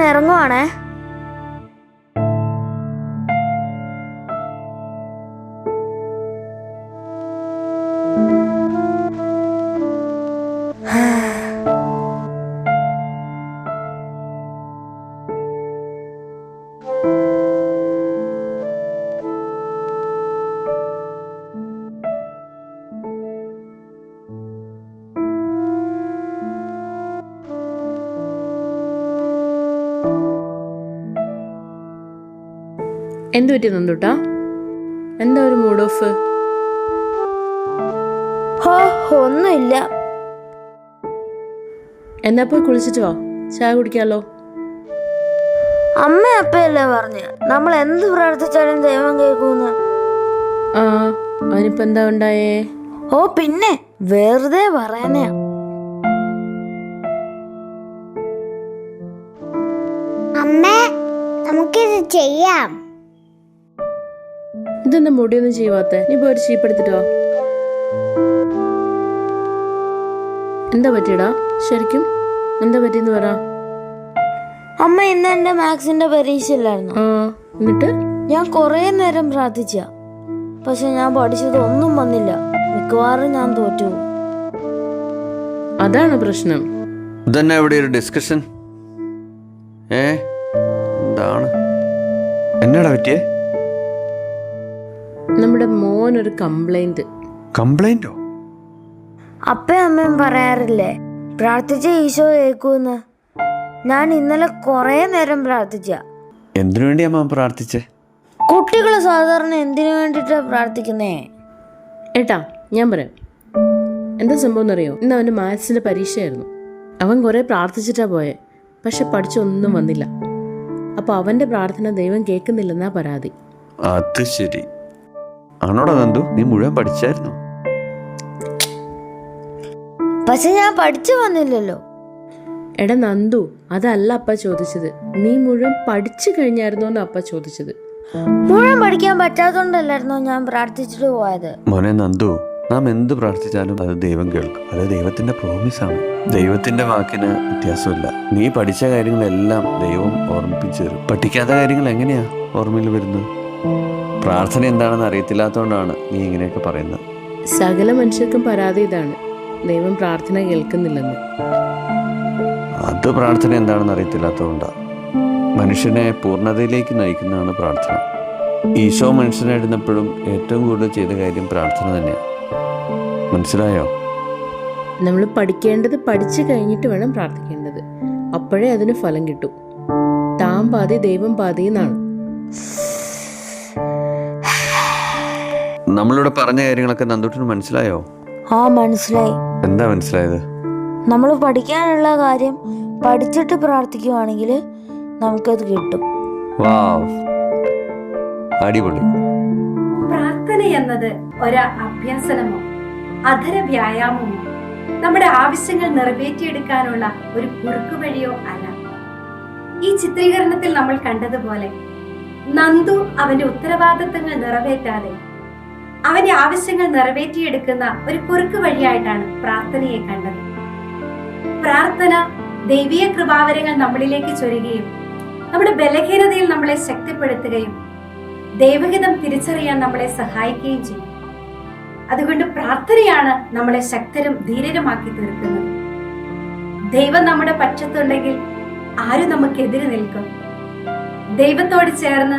ഞാൻ ഇറങ്ങുവാണേ. എന്ത് പറ്റി നന്ദുട്ടാ? എന്താ ഒരു മൂഡ് ഓഫ് ഹോ ഒന്നുമില്ല. എന്നാ പോയി കുളിച്ചിട്ട് വാ. ചായ കുടിക്കാലോ. അമ്മ അപ്പയല്ലേ പറഞ്ഞ. നമ്മൾ എന്ത് പ്രാർത്ഥിച്ചാലും ദൈവം കേൾക്കൂന്ന്. ആ അവനിപ്പോ എന്താ ഉണ്ടായേ? ഓ പിന്നെ വെറുതെ പറയാനേ അമ്മ നമുക്കിത് ചെയ്യാം. ഇതെന്താ മുടിയൊന്നും ചെയ്യുവാത്ത. നീ പോയി ഒരു ചീപ്പ് എടുത്തിട്ടോ എന്താ പറ്റിയടാ? ശരിക്കും എന്താ പറ്റിയെന്ന് പറ. അമ്മ ഇന്ന് എന്റെ മാത്സിന്റെ പരീക്ഷ ഇല്ലായിരുന്നു എന്നിട്ട്? ഞാൻ കൊറേ നേരം പ്രാർത്ഥിച്ച. പക്ഷെ ഞാൻ പഠിച്ചത് ഒന്നും വന്നില്ല. മിക്കവാറും ഞാൻ തോറ്റു. അതാണ് പ്രശ്നം. ഇതന്നെ ഇവിടെ ഒരു ഡിസ്കഷൻ ഏ? എന്താണ്? എന്നാടാ പറ്റിയേ? ഒരു കംപ്ലൈന്റ് കംപ്ലൈന്റോ? അപ്പയും അമ്മയും പറയാറില്ലേ പ്രാർത്ഥിച്ച ഈശോ കേൾക്കൂന്ന്. ഞാൻ ഇന്നലെ കുറേ നേരം പ്രാർത്ഥിച്ച. എന്തിനു വേണ്ടി അമ്മ പ്രാർത്ഥിച്ചേ? കുട്ടികൾ സാധാരണ എന്തിനു വേണ്ടിട്ടാ പ്രാർത്ഥിക്കുന്നേ? ഏട്ടാ ഞാൻ പറയാം. എന്താ സംഭവം എന്നറിയോ? ഇന്ന് അവന്റെ മാത്സിന്റെ പരീക്ഷയായിരുന്നു. അവൻ കുറേ പ്രാർത്ഥിച്ചിട്ടാ പോയെ പക്ഷെ പഠിച്ചൊന്നും വന്നില്ല. അപ്പോൾ അവന്റെ പ്രാർത്ഥന ദൈവം കേൾക്കുന്നില്ലെന്നാ പരാതി. അത് ശരി. ആണോടാ നന്ദു? നീ മുഴുവൻ പഠിച്ചായിരുന്നു? പക്ഷെ ഞാൻ പഠിച്ചു വന്നില്ലല്ലോ. എടാ നന്ദു അതല്ല അപ്പ ചോദിച്ചത്. നീ മുഴുവൻ പഠിച്ചു കഴിഞ്ഞായിരുന്നോ എന്ന് അപ്പ ചോദിച്ചത്. മുഴുവൻ പഠിക്കാൻ പറ്റാത്തോണ്ടല്ലായിരുന്നോ ഞാൻ പ്രാർത്ഥിച്ചിട്ട് പോയത്? മോനെ നന്ദു നാം എന്ത് പ്രാർത്ഥിച്ചാലും അത് ദൈവം കേൾക്കും. അത് ദൈവത്തിന്റെ പ്രോമിസ് ആണ്. ദൈവത്തിന്റെ വാക്കിന് വ്യത്യാസമില്ല. നീ പഠിച്ച കാര്യങ്ങളെല്ലാം ദൈവം ഓർമ്മിപ്പിച്ചു തരും. പഠിക്കാത്ത കാര്യങ്ങൾ എങ്ങനെയാ ഓർമ്മയിൽ വരുന്നത്? പ്രാർത്ഥന എന്താണെന്ന് അറിയത്തില്ലാത്തതുകൊണ്ടാണ് നീ ഇങ്ങനെയൊക്കെ പറയുന്നത്. സകല മനുഷ്യർക്കും പരാതി ഇതാണ്. ദൈവം പ്രാർത്ഥന കേൾക്കുന്നില്ലെന്ന്. അത് പ്രാർത്ഥന എന്താണെന്ന് അറിയത്തില്ലാത്തതുകൊണ്ടാണ് മനുഷ്യനെ പൂർണതയിലേക്ക് നയിക്കുന്നതാണ് പ്രാർത്ഥന. ഈശോ മനുഷ്യനായിരുന്നപ്പോഴും ഏറ്റവും കൂടുതൽ ചെയ്ത കാര്യം പ്രാർത്ഥന തന്നെയാണ് മനസ്സിലായോ? നമ്മൾ പഠിക്കേണ്ടത് പഠിച്ചു കഴിഞ്ഞിട്ട് വേണം പ്രാർത്ഥിക്കേണ്ടത്. അപ്പോഴേ അതിന് ഫലം കിട്ടും. താൻ പാതി ദൈവം പാതി എന്നാണ് നമ്മളിവിടെ പറഞ്ഞ കാര്യങ്ങളൊക്കെ നന്ദുട്ടിന് മനസ്സിലായോ? ആ മനസ്സിലായി. എന്താ മനസ്സിലായത്? നമ്മൾ പഠിക്കാനുള്ള കാര്യം പഠിച്ചിട്ട് പ്രാർത്ഥിക്കുവാണെങ്കിൽ നമുക്കത് കിട്ടും. വാവ്. അടിപൊളി. പ്രാർത്ഥന എന്നത് ഒരു അഭ്യാസനമോ അധര വ്യായാമമോ നമ്മുടെ ആവശ്യങ്ങൾ നിറവേറ്റിയെടുക്കാനുള്ള ഒരു കുറുക്കുവഴിയോ അല്ല. ഈ ചിത്രീകരണത്തിൽ നമ്മൾ കണ്ടതുപോലെ നന്ദു അവന്റെ ഉത്തരവാദിത്തങ്ങൾ നിറവേറ്റാതെ അവന്റെ ആവശ്യങ്ങൾ നിറവേറ്റിയെടുക്കുന്ന ഒരു കുറുക്ക് വഴിയായിട്ടാണ് പ്രാർത്ഥനയെ കണ്ടത്. പ്രാർത്ഥന ദൈവീയ കൃപാവരങ്ങൾ നമ്മളിലേക്ക് ചൊരുകയും നമ്മുടെ ബലഹീനതയിൽ നമ്മളെ ശക്തിപ്പെടുത്തുകയും ദൈവഹിതം തിരിച്ചറിയാൻ നമ്മളെ സഹായിക്കുകയും ചെയ്യും. അതുകൊണ്ട് പ്രാർത്ഥനയാണ് നമ്മളെ ശക്തരും ധീരരുമാക്കി തീർക്കുന്നത്. ദൈവം നമ്മുടെ പക്ഷത്തുണ്ടെങ്കിൽ ആരും നമുക്കെതിരെ നിൽക്കും? ദൈവത്തോട് ചേർന്ന്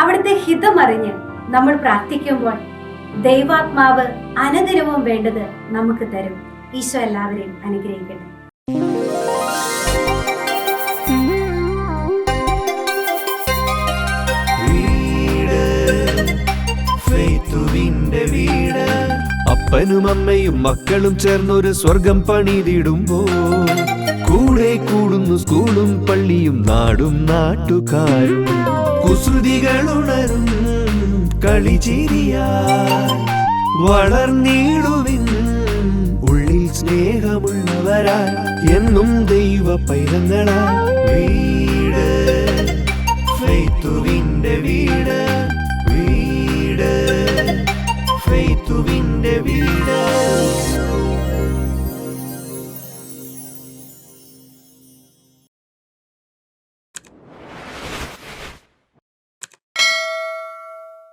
അവിടുത്തെ ഹിതമറിഞ്ഞ് നമ്മൾ പ്രാർത്ഥിക്കുമ്പോൾ ദൈവാത്മാവ് അനുദിനവും വേണ്ടത് നമുക്ക് തരും. ഈശോ എല്ലാവരെയും അനുഗ്രഹിക്കട്ടെ. അപ്പനും അമ്മയും മക്കളും ചേർന്നൊരു സ്വർഗം പണിതിടുമ്പോ കൂടെ കൂടുന്നു സ്കൂളും പള്ളിയും നാടും നാട്ടുകാരും. കുസൃതികൾ കളിചിരിയായി വളർന്നിടുവിൻ ഉള്ളിൽ സ്നേഹമുള്ളവരായി എന്നും ദൈവ പൈതങ്ങളായി. വീട് വീട്.